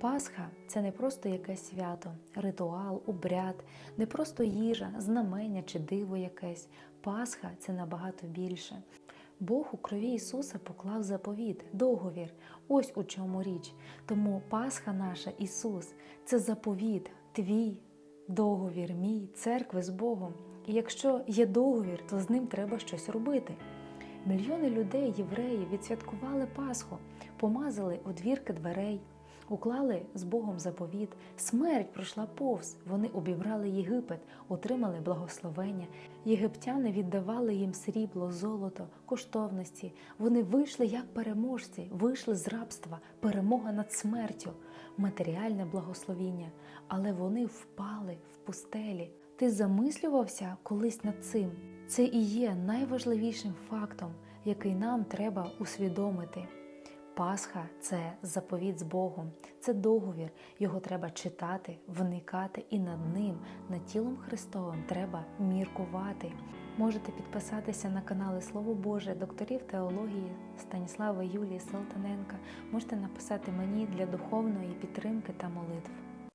Пасха це не просто якесь свято, ритуал, обряд, не просто їжа, знамення чи диво якесь. Пасха це набагато більше. Бог у крові Ісуса поклав заповіт, договір. Ось у чому річ. Тому Пасха наша, Ісус, це заповіт, твій договір, мій, церкви з Богом. І якщо є договір, то з ним треба щось робити. Мільйони людей, євреїв, відсвяткували Пасху, помазали одвірки дверей, уклали з Богом заповіт. Смерть пройшла повз. Вони обібрали Єгипет, отримали благословення. Єгиптяни віддавали їм срібло, золото, коштовності. Вони вийшли як переможці, вийшли з рабства, перемога над смертю, матеріальне благословіння. Але вони впали в пустелі. Ти замислювався колись над цим? Це і є найважливішим фактом, який нам треба усвідомити. Пасха це заповіт з Богом, це договір. Його треба читати, вникати, і над ним, над тілом Христовим, треба міркувати. Можете підписатися на канали Слово Боже, докторів теології Станіслава Юлії Салтаненка. Можете написати мені для духовної підтримки та молитв.